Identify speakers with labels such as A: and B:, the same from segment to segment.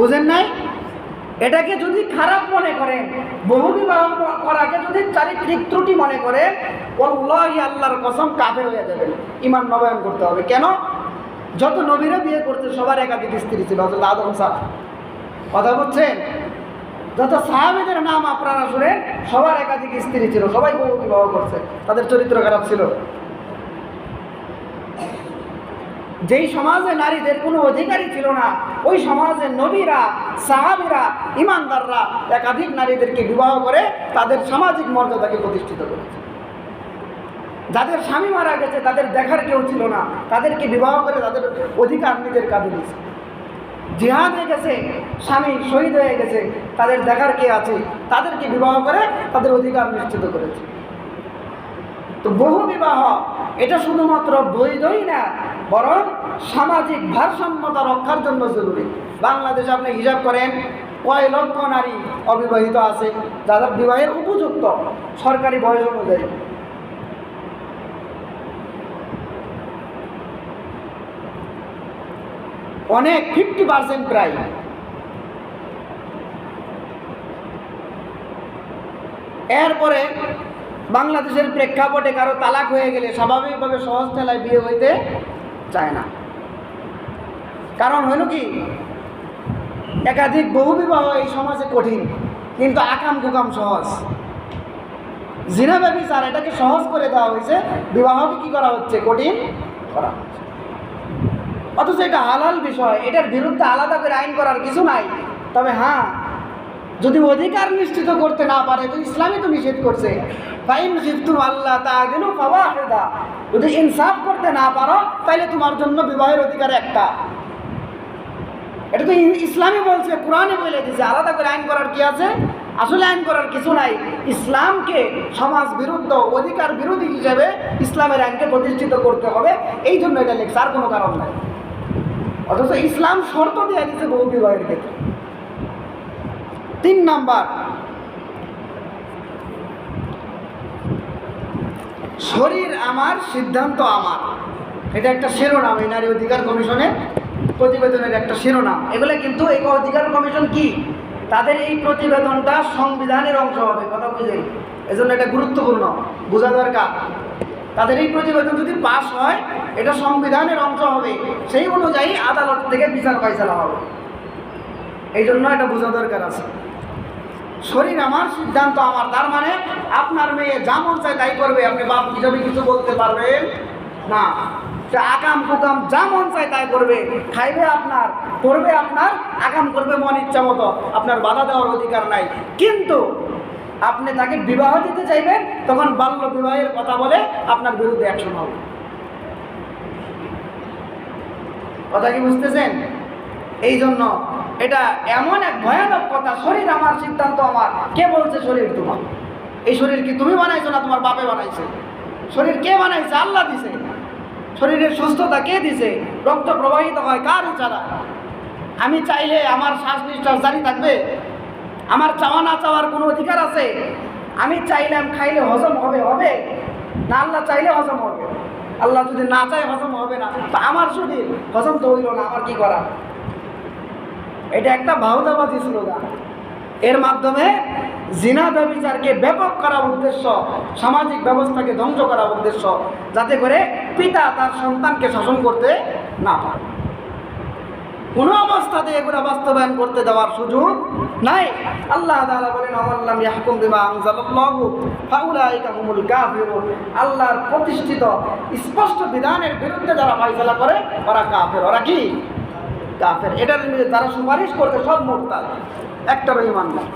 A: বুঝেন নাই? এটাকে যদি খারাপ মনে করেন বহু বিবাহ করাকে যদি চারিত্রিক ত্রুটি মনে করে অল্লাহি আল্লাহর কসম কাফের হয়ে যাবেন। ইমান নবায়ন করতে হবে। কেন? যত নবীরা বিয়ে করছে, সবার একাধিক স্ত্রী ছিল হজরত আদম সাহ। কথা বলছেন যত সাহাবেদের নাম আপনারা শুনেন, সবার একাধিক স্ত্রী ছিল, সবাই বহু বিবাহ করছে। তাদের চরিত্র খারাপ ছিল। যেই সমাজে নারীদের কোনো অধিকারই ছিল না, ওই সমাজে নবীরা, সাহাবিরা, ইমানদাররা একাধিক নারীদেরকে বিবাহ করে তাদের সামাজিক মর্যাদাকে প্রতিষ্ঠিত করেছে। যাদের স্বামী মারা গেছে, তাদের দেখার কেউ ছিল না। তাদেরকে বিবাহ করে তাদের অধিকার নিজের কাজে নিয়েছে। জিহাদে গেছে, স্বামী শহীদ হয়ে গেছে, তাদের দেখার কে আছে? তাদেরকে বিবাহ করে তাদের অধিকার নিশ্চিত করেছে। তো বহু বিবাহ, এটা শুধুমাত্র বৈধই না বরং সামাজিক ভারসাম্যতা রক্ষার জন্য জরুরি। বাংলাদেশে আপনি হিসাব করেন, কয় লক্ষ নারী অবিবাহিত আছে যারা বিবাহের উপযুক্ত সরকারি বয়স অনুযায়ী। অনেক ফিফটি পার্সেন্ট প্রায়। এরপরে বাংলাদেশের প্রেক্ষাপটে কারও তালাক হয়ে গেলে স্বাভাবিকভাবে সহজ ঠেলায় বিয়ে হইতে চায় না। কারণ হলো কি, একাধিক বহু বিবাহ এই সমাজে কঠিন, কিন্তু আকাম কুকাম সহজ। জিনা ব্যবচার এটাকে সহজ করে দেওয়া হয়েছে, বিবাহকে কি করা হচ্ছে? কঠিন করা হচ্ছে। অথচ এটা হালাল বিষয়, এটার বিরুদ্ধে আলাদা করে আইন করার কিছু নাই। তবে হ্যাঁ যদি অধিকার নিশ্চিত করতে না পারে, তো ইসলামই তো নিষেধ করছে। আল্লাহ যদি ইনসাফ করতে না পারো তাহলে তোমার জন্য বিবাহের অধিকার একটা। এটা তো ইসলামই বলছে কোরআনে বলে দিছে। আলাদা করে আইন করার কি আছে? আসলে আইন করার কিছু নাই। ইসলামকে সমাজ বিরুদ্ধ, অধিকার বিরোধী হিসেবে ইসলামের আইনকে প্রতিষ্ঠিত করতে হবে। এই জন্য এটা লেখছে। আর কোনো কারণ নাই। অথচ ইসলাম শর্ত দেওয়া দিচ্ছে বহু বিবাহের ক্ষেত্রে। তিন নাম্বার। শরীর আমার, সিদ্ধান্ত আমার। এটা একটা শিরোনাম, এই নারী অধিকার কমিশনের প্রতিবেদনের একটা শিরোনাম। এগুলো কিন্তু এই অধিকার কমিশন কি? তাদের এই প্রতিবেদনটা সংবিধানের অংশ হবে, কথা বুঝেন এজন্য এটা গুরুত্বপূর্ণ, বোঝা দরকার। তাদের এই প্রতিবেদন যদি পাশ হয়, এটা সংবিধানের অংশ হবে। সেই অনুযায়ী আদালত থেকে বিচার পাইসালা হবে। এই জন্য এটা বোঝা দরকার আছে। শরীর আমার সিদ্ধান্ত আমার, তার মানে আপনার মেয়ে যা মন চায় তাই করবে। আপনি বাপ হিসাবে কিছু বলতে পারবেন না। আকাম কুকাম যা মন চায় তাই করবে। খাইবে আপনার করবে আপনার আকাম করবে মন ইচ্ছা মতো। আপনার বাধা দেওয়ার অধিকার নাই। কিন্তু আপনি তাকে বিবাহ দিতে চাইবেন, তখন বাল্য বিবাহের কথা বলে আপনার বিরুদ্ধে অ্যাকশন হবে। কথা কি বুঝতেছেন? এই জন্য এটা এমন এক ভয়ানক কথা, শরীর আমার সিদ্ধান্ত আমার। কে বলছে শরীর তোমার? এই শরীর কি তুমি বানাইছো না তোমার বাপে বানাইছে? শরীর কে বানাইছে? আল্লাহ দিছে। শরীরের সুস্থতা কে দিছে? রক্ত প্রবাহিত হয় কার ইচ্ছারা আমি চাইলে আমার শ্বাস নিঃশ্বাস জারি থাকবে? আমার চাওয়া না চাওয়ার কোনো অধিকার আছে? আমি চাইলাম খাইলে হজম হবে হবে? না, আল্লাহ চাইলে হজম হবে। আল্লাহ যদি না চায়, হজম হবে না। আমার শরীর হজম তো হইল না, আমার কি করা এটা একটা বাহুদাবাদী স্লোগান। এর মাধ্যমে জিনা ব্যবচারকে ব্যাপক করার উদ্দেশ্য, সামাজিক ব্যবস্থাকে ধ্বংস করার উদ্দেশ্য, যাতে করে পিতা তার সন্তানকে শাসন করতে না পারে। কোনো অবস্থাতে এগুলো বাস্তবায়ন করতে দেওয়ার সুযোগ নাই। আল্লাহ বলেন আল্লাহর প্রতিষ্ঠিত স্পষ্ট বিধানের বিরুদ্ধে যারা ফয়সালা করে, ওরা কাফের। ওরা কি? কাফের। এটার যারা সুপারিশ করতে সব মোরতাদ। একটারও ইমান নাই।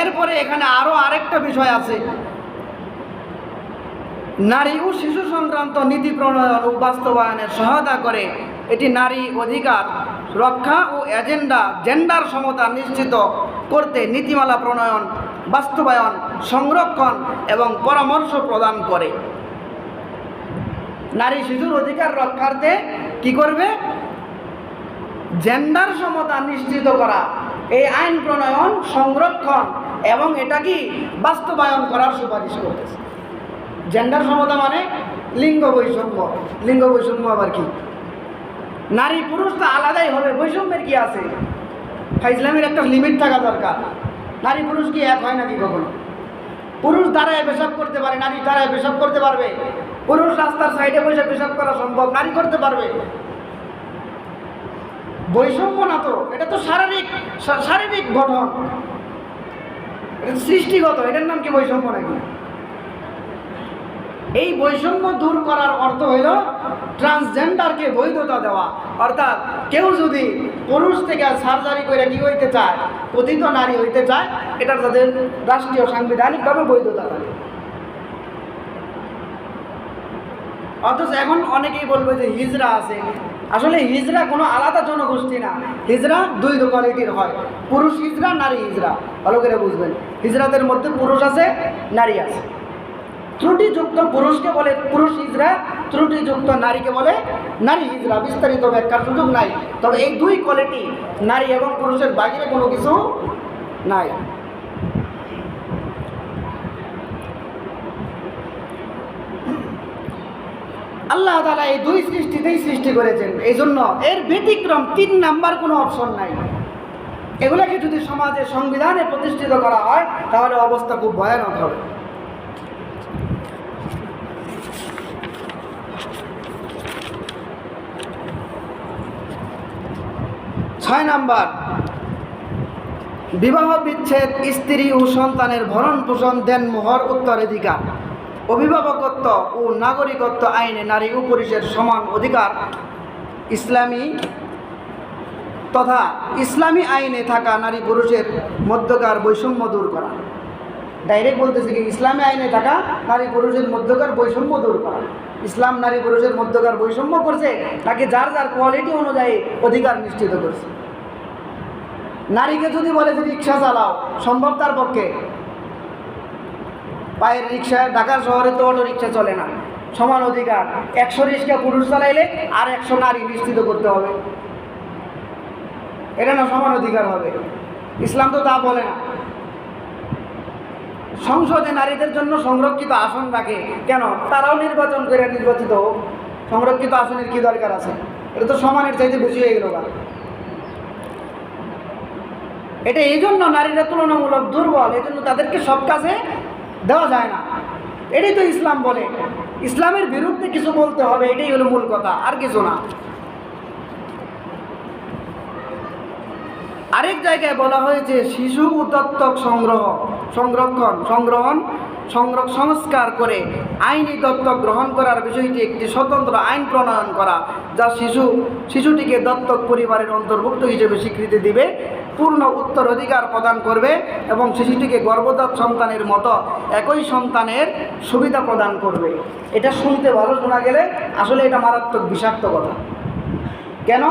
A: এরপরে এখানে আরও আরেকটা বিষয় আছে। নারী ও শিশু সংক্রান্ত নীতি প্রণয়ন ও বাস্তবায়নে সহায়তা করে। এটি নারী অধিকার রক্ষা ও এজেন্ডা, জেন্ডার সমতা নিশ্চিত করতে নীতিমালা প্রণয়ন, বাস্তবায়ন, সংরক্ষণ এবং পরামর্শ প্রদান করে। নারী শিশুর অধিকার রক্ষার্থে কি করবে? জেন্ডার সমতা নিশ্চিত করা। এই আইন প্রণয়ন, সংরক্ষণ এবং এটা কি বাস্তবায়ন করার সুপারিশ করতেছে। জেন্ডার সমতা মানে লিঙ্গ বৈষম্য। লিঙ্গ বৈষম্য আবার কি? নারী পুরুষ তো আলাদাই হবে, বৈষম্যের কি আছে? ইসলামের একটা লিমিট থাকা দরকার। নারী পুরুষ কি এক হয় নাকি কখনো? পুরুষ দাঁড়ায় পেশাব করতে পারে, নারী দাঁড়ায় পেশাব করতে পারবে। পুরুষ রাস্তার সাইডে বসে পেশাব করা সম্ভব, নারী করতে পারবে। বৈষম্য না তো, এটা তো শারীরিক শারীরিক গঠন। এটা সৃষ্টিগত, এটার নাম কি বৈষম্য নাকি? এই বৈষম্য দূর করার অর্থ হইল ট্রান্সজেন্ডারকে বৈধতা দেওয়া। অর্থাৎ কেউ যদি পুরুষ থেকে সার্জারি করে কি হইতে চায়, কথিত নারী হইতে চায়, এটার তাদের রাষ্ট্রীয় সাংবিধানিকভাবে বৈধতা থাকে। অথচ এখন অনেকেই বলবে যে হিজরা আছে। আসলে হিজরা কোনো আলাদা জনগোষ্ঠী না। হিজরা দুই কোয়ালিটির হয়। পুরুষ হিজরা, নারী হিজরা। ভালো করে বুঝবেন। হিজরাদের মধ্যে পুরুষ আছে, নারী আছে। ত্রুটিযুক্ত পুরুষকে বলে পুরুষ হিজরা, ত্রুটিযুক্ত নারীকে বলে নারী হিজরা। বিস্তারিত ব্যাখ্যার সুযোগ নাই। তবে এই দুই কোয়ালিটি, নারী এবং পুরুষের বাহিরে কোনো কিছু নাই। আল্লাহ তালা এই দুই সৃষ্টিতেই সৃষ্টি করেছেন। এই জন্য এর ব্যতিক্রম তিন নাম্বার কোনো অপশন নাই। এগুলোকে যদি সমাজে, সংবিধানে প্রতিষ্ঠিত করা হয়, তাহলে অবস্থা খুব ভয়ানক হবে। ছয় নাম্বার, বিবাহ বিচ্ছেদ স্ত্রী ও সন্তানের ভরণ পোষণ দেন মোহর উত্তরাধিকার। অভিভাবকত্ব ও নাগরিকত্ব আইনে নারী ও পুরুষের সমান অধিকার ইসলামী তথা ইসলামী আইনে থাকা নারী পুরুষের মধ্যকার বৈষম্য দূর করা। ডাইরেক্ট বলতেছে কি, ইসলামী আইনে থাকা নারী পুরুষের মধ্যকার বৈষম্য দূর করা। ইসলাম নারী পুরুষের মধ্যকার বৈষম্য করছে, তাকে যার যার কোয়ালিটি অনুযায়ী অধিকার নিশ্চিত করছে। নারীকে যদি বলে যে রিক্সা চালাও, সম্ভব তার পক্ষে। পায়ের রিক্সা ঢাকা শহরে তো অটো রিক্সা চলে না। সমান অধিকার। একশো রিক্সা পুরুষ চালাইলে আর একশো নারী নিশ্চিত করতে হবে। এটা না সমান অধিকার হবে। ইসলাম তো তা বলে না। সংসদে নারীদের জন্য সংরক্ষিত আসন রাখে। কেন? তারাও নির্বাচন করে নির্বাচিত হোক। সংরক্ষিত আসনের কি দরকার আছে? এটা তো সমানের চাইতে বেশি হয়ে গেল না এটা এই জন্য নারীরা তুলনামূলক দুর্বল। এই জন্য তাদেরকে সব কাজে দেওয়া যায় না। এটাই তো ইসলাম বলে। ইসলামের বিরুদ্ধে কিছু বলতে হবে, এটাই হলো মূল কথা, আর কিছু না। আরেক জায়গায় বলা হয়েছে, শিশু দত্তক সংগ্রহ, সংরক্ষণ, সংগ্রহণ, সংরক সংস্কার করে আইনি দত্তক গ্রহণ করার বিষয়টি একটি স্বতন্ত্র আইন প্রণয়ন করা, যা শিশু, শিশুটিকে দত্তক পরিবারের অন্তর্ভুক্ত হিসেবে স্বীকৃতি দিবে। পূর্ণ উত্তরাধিকার প্রদান করবে এবং শিশুটিকে গর্ভজাত সন্তানের মতো একই সন্তানের সুবিধা প্রদান করবে। এটা শুনতে ভালো শোনা গেলে আসলে এটা মারাত্মক বিষাক্ত কথা। কেন?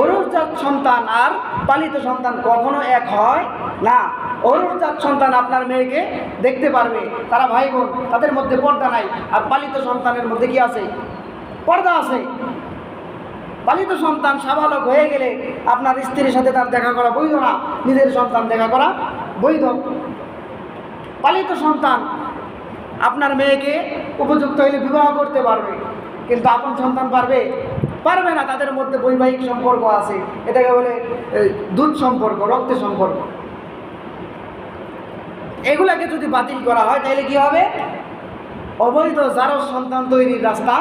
A: অরুজাত সন্তান আর পালিত সন্তান কখনো এক হয়? না অরুজাত সন্তান আপনার মেয়েকে দেখতে পারবে। তারা ভাই বোন, তাদের মধ্যে পর্দা নাই। আর পালিত সন্তানের মধ্যে কি আছে? পর্দা আছে। পালিত সন্তান সাবালক হয়ে গেলে আপনার স্ত্রীর সাথে তার দেখা করা বৈধ না, নিজের সন্তান দেখা করা বৈধ। পালিত সন্তান আপনার মেয়েকে উপযুক্ত হইলে বিবাহ করতে পারবে, কিন্তু আপন সন্তান পারবে? পারবে না, তাদের মধ্যে বৈবাহিক সম্পর্ক আছে, এটাকে বলে দুধ সম্পর্ক, রক্তের সম্পর্ক। এগুলাকে যদি বাতিল করা হয়, তাহলে কি হবে? অবৈধ যারও সন্তান তৈরির রাস্তা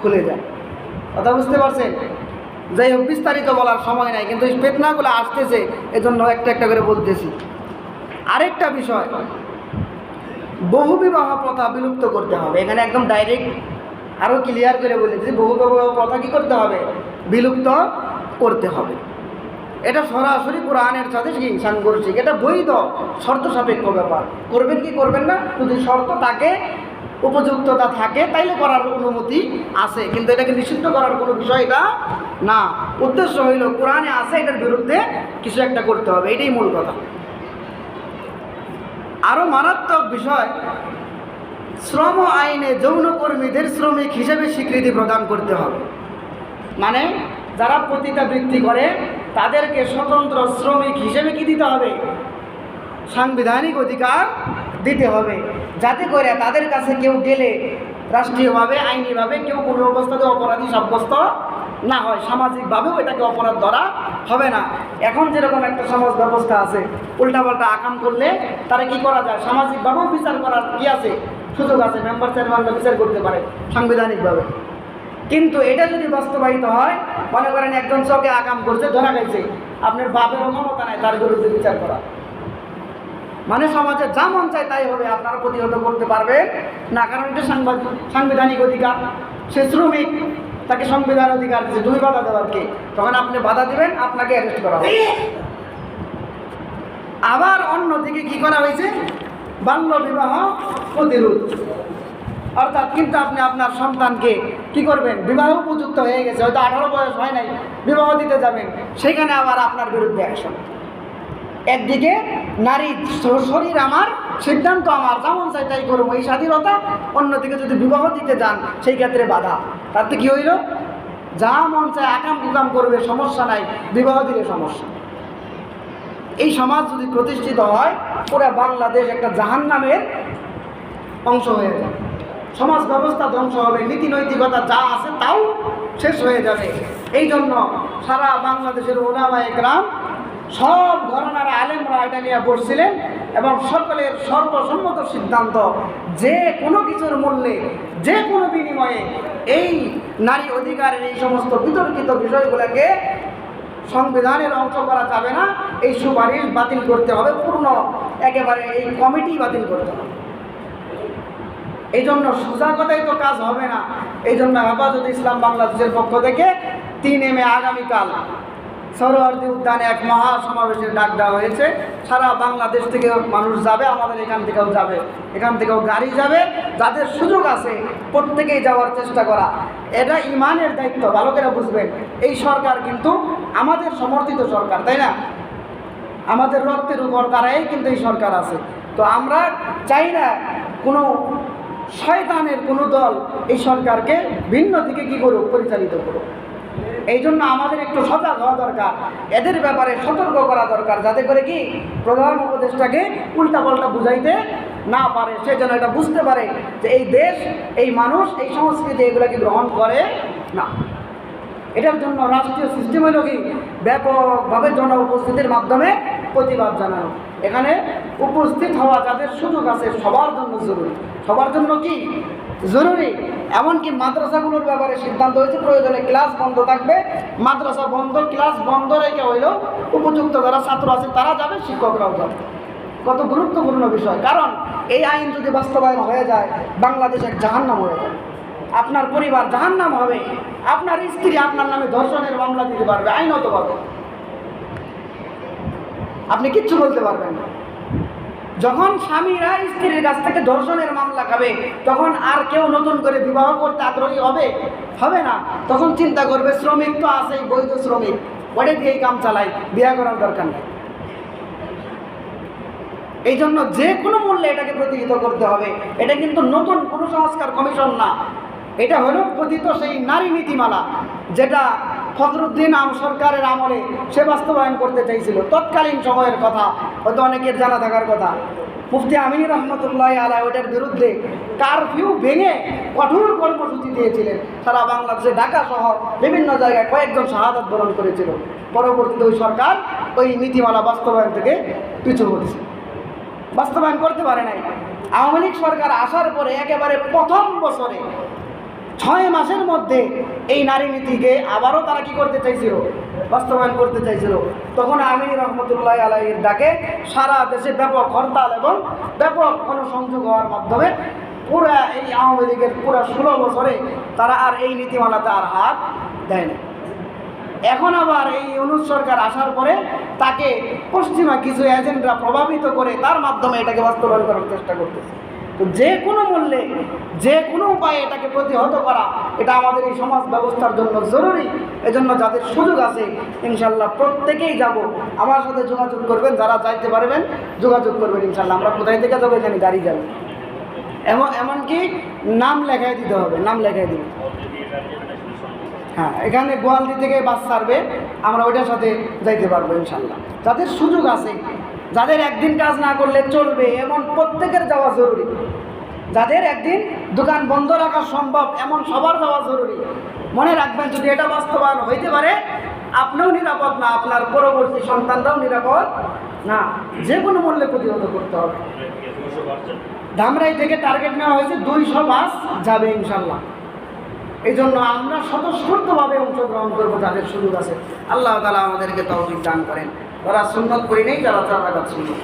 A: খুলে যায়। কথা বুঝতে পারছেন? যাই হোক, বিস্তারিত বলার সময় নাই, কিন্তু বেদনাগুলো আসতেছে, এজন্য একটা একটা করে বলতেছি। আরেকটা বিষয় বহু বিবাহ প্রথা বিলুপ্ত করতে হবে। এখানে একদম ডাইরেক্ট আরও ক্লিয়ার করে বলেছি বহু বিবাহ প্রথা কী করতে হবে? বিলুপ্ত করতে হবে। এটা সরাসরি কোরআনের সাথে কি সাংঘর্ষিক, এটা বৈধ, শর্ত সাপেক্ষ ব্যাপার। করবেন কি করবেন না, যদি শর্ত থাকে উপযুক্ততা থাকে, তাইলে করার অনুমতি আছে। কিন্তু এটাকে নিষিদ্ধ করার কোনো বিষয় এটা না। উদ্দেশ্য হইল, কোরআনে আছে এটার বিরুদ্ধে কিছু একটা করতে হবে, এটাই মূল কথা। আরও মারাত্মক বিষয়, শ্রম আইনে যৌনকর্মীদের শ্রমিক হিসেবে স্বীকৃতি প্রদান করতে হবে। মানে যারা পতিতাবৃত্তি করে, তাদেরকে স্বতন্ত্র শ্রমিক হিসেবে কি দিতে হবে? সাংবিধানিক অধিকার দিতে হবে। যাতে করে তাদের কাছে কেউ গেলে রাষ্ট্রীয়ভাবে, আইনিভাবে কেউ কোনো অবস্থাতে অপরাধী সাব্যস্ত না হয়। সামাজিকভাবেও এটাকে অপরাধ ধরা হবে না। এখন যেরকম একটা সমাজ ব্যবস্থা আছে, উল্টাপাল্টা আকাম করলে তারা কি করা যায়? সামাজিকভাবেও বিচার করার কি আছে? সুযোগ আছে মেম্বার চেয়ারম্যানরা বিচার করতে পারে সাংবিধানিকভাবে। কিন্তু এটা যদি বাস্তবায়িত হয়, মনে করেন একজন চকে আকাম করছে, ধরা গেছে আপনার বাপেরও ক্ষমতা নাই তার বিরুদ্ধে বিচার করা। মানে সমাজে যা মন চায় তাই হবে, আপনারা প্রতিহত করতে পারবেন। না, কারণ এটা সাংবিধানিক অধিকার। সে শ্রমিক, তাকে সংবিধান অধিকার দিচ্ছে তুমি বাধা দেওয়ার কে? তখন আপনি বাধা দিবেন, আপনাকে অ্যারেস্ট করা হবে। আবার অন্যদিকে কি করা হয়েছে? বাল্য বিবাহ প্রতিরোধ। অর্থাৎ কিন্তু আপনি আপনার সন্তানকে কি করবেন? বিবাহ উপযুক্ত হয়ে গেছে, হয়তো আঠারো বয়স হয় নাই, বিবাহ দিতে যাবেন। সেখানে আবার আপনার বিরুদ্ধে অ্যাকশন একদিকে নারী শরীর আমার, সিদ্ধান্ত আমার, যেমন চাই তাই করব এই স্বাধীনতা অন্যদিকে যদি বিবাহ দিতে যান, সেই ক্ষেত্রে বাধা। তাতে কি হইল? যা মন চায় আকাম কুকাম করবে, সমস্যা নাই, বিবাহ দিলে সমস্যা। এই সমাজ যদি প্রতিষ্ঠিত হয়, পুরো বাংলাদেশ একটা জাহান নামের অংশ হয়ে যাবে। সমাজ ব্যবস্থা ধ্বংস হবে, নীতি নৈতিকতা যা আছে তাও শেষ হয়ে যাবে। এই জন্য সারা বাংলাদেশের ওলামা একরাম সব ঘরনার আলেমরা এটা নিয়ে বসছিলেন এবং সকলের সর্বসম্মত সিদ্ধান্ত, যে কোনো কিছুর মূল্যে, যে কোনো বিনিময়ে এই নারী অধিকারের এই সমস্ত বিতর্কিত বিষয়গুলোকে সংবিধানের অংশ করা যাবে না, এই সুপারিশ বাতিল করতে হবে, পূর্ণ একেবারে এই কমিটি বাতিল করতে হবে। এই জন্য সোজা কথাই তো কাজ হবে না এই জন্য হেফাজত ইসলাম বাংলাদেশের পক্ষ থেকে তিন এমে আগামীকাল সরোয়ার্দি উদ্যানে এক মহা সমাবেশের ডাক দেওয়া হয়েছে। সারা বাংলাদেশ থেকে মানুষ যাবে, আমাদের এখান থেকেও যাবে। এখান থেকেও গাড়ি যাবে। যাদের সুযোগ আছে, প্রত্যেকেই যাওয়ার চেষ্টা করা। এটা ইমানের দায়িত্ব, ভালো করে বুঝবেন। এই সরকার কিন্তু আমাদের সমর্থিত সরকার, তাই না? আমাদের রক্তের উপর দ্বারাই কিন্তু এই সরকার আছে। তো আমরা চাই না কোনো শয়তানের কোনো দল এই সরকারকে ভিন্ন দিকে কী করুক, পরিচালিত করুক। এই জন্য আমাদের একটু সজাগ হওয়া দরকার। এদের ব্যাপারে সতর্ক করা দরকার, যাতে করে কি প্রধান উপদেষ্টাকে উল্টাপাল্টা বুঝাইতে না পারে। সে যেন এটা বুঝতে পারে যে এই দেশ, এই মানুষ, এই সংস্কৃতি এগুলোকে গ্রহণ করে না। এটার জন্য রাষ্ট্রীয় সিস্টেম হলো কি ব্যাপকভাবে জন উপস্থিতির মাধ্যমে প্রতিবাদ জানানো। এখানে উপস্থিত হওয়া যাদের সুযোগ আছে সবার জন্য জরুরি। সবার জন্য কি? জরুরি। এমনকি মাদ্রাসাগুলোর ব্যাপারে সিদ্ধান্ত হয়েছে, প্রয়োজনে ক্লাস বন্ধ থাকবে। মাদ্রাসা বন্ধ, ক্লাস বন্ধ রেখে হইলেও উপযুক্ত যারা ছাত্র আছে, তারা যাবে, শিক্ষকরাও যাবে। কত গুরুত্বপূর্ণ বিষয়। কারণ এই আইন যদি বাস্তবায়ন হয়ে যায়, বাংলাদেশ এক জাহান্নাম হয়ে যায় আপনার পরিবার জাহান্নাম হবে। আপনার স্ত্রী আপনার নামে ধর্ষণের মামলা দিতে পারবে আইনতভাবে আপনি কিচ্ছু বলতে পারবেন না। যখন স্বামীরা স্ত্রীর কাছ থেকে ধর্ষণের মামলা খাবে, তখন আর কেউ নতুন করে বিবাহ করতে আগ্রহী হবে? হবে না। তখন চিন্তা করবে, শ্রমিক তো আছেই, বৈধ শ্রমিক। ওটা দিয়েই কাম চালাই, বিয়ে করার দরকার নেই। এই জন্য যে কোনো মূল্যে এটাকে প্রতিহিত করতে হবে। এটা কিন্তু নতুন কোনো সংস্কার কমিশন না। এটা হলো কথিত সেই নারী নীতিমালা, যেটা ফখরুদ্দিন আম সরকারের আমলে সে বাস্তবায়ন করতে চাইছিল। তৎকালীন সময়ের কথা, হয়তো অনেকের জানা থাকার কথা। মুফতি আমিন রহমতুল্লাহ আলাই ওটার বিরুদ্ধে কারফিউ ভেঙে কঠোর কর্মসূচি দিয়েছিলেন। সারা বাংলাদেশে, ঢাকা শহর, বিভিন্ন জায়গায় কয়েকজন শাহাদত বরণ করেছিল। পরবর্তীতে ওই সরকার ওই নীতিমালা বাস্তবায়ন থেকে পিছু হচ্ছে বাস্তবায়ন করতে পারে নাই। আওয়ামী লীগ সরকার আসার পরে একেবারে প্রথম বছরে ছয় মাসের মধ্যে এই নারী নীতিকে আবারও তারা কি করতে চাইছিল? বাস্তবায়ন করতে চাইছিল। তখন আমিনী রহমতুল্লাহ আলাইয়ের ডাকে সারা দেশে ব্যাপক হরতাল এবং ব্যাপক গণসংযোগ হওয়ার মাধ্যমে পুরা এই আওয়ামী লীগের পুরা ষোলো বছরে তারা আর এই নীতিমালাতে আর হাত দেয়নি। এখন আবার এই অনুজ সরকার আসার পরে তাকে পশ্চিমা কিছু এজেন্টরা প্রভাবিত করে তার মাধ্যমে এটাকে বাস্তবায়ন করার চেষ্টা করতেছে। যে কোনো মূল্যে, যে কোনো উপায়ে এটাকে প্রতিহত করা, এটা আমাদের এই সমাজ ব্যবস্থার জন্য জরুরি। এজন্য যাদের সুযোগ আছে ইনশাল্লাহ প্রত্যেকেই যাব। আমার সাথে যোগাযোগ করবেন, যারা যাইতে পারবেন, যোগাযোগ করবেন ইনশাল্লাহ আমরা কোথায় থেকে যাব এখানে গাড়ি যাবে। এমন, এমনকি নাম লেখাই দিতে হবে, নাম লেখাই দিবে। হ্যাঁ এখানে গোয়ালদি থেকে বাস ছাড়বে, আমরা ওইটার সাথে যাইতে পারব ইনশাল্লাহ যাদের সুযোগ আছে যাদের একদিন কাজ না করলে চলবে, এমন প্রত্যেকের যাওয়া জরুরি। যাদের একদিন দোকান বন্ধ রাখা সম্ভব, এমন সবার যাওয়া জরুরি। মনে রাখবেন, যদি এটা বাস্তবায়ন হইতে পারে, আপনিও নিরাপদ না, আপনার পরবর্তী সন্তানরাও নিরাপদ না। যে কোনো মূল্যে প্রতিহত করতে হবে। ধামরাই থেকে টার্গেট নেওয়া হয়েছে দুইশো বাস যাবে ইনশাল্লাহ এই জন্য আমরা স্বতঃস্ফূর্তভাবে অংশগ্রহণ করব, যাদের সুযোগ আছে। আল্লাহ তালা আমাদেরকে তহবিল দান করেন। তারা সুন্নত করি নেই যারা চার রাখাত সুন্নত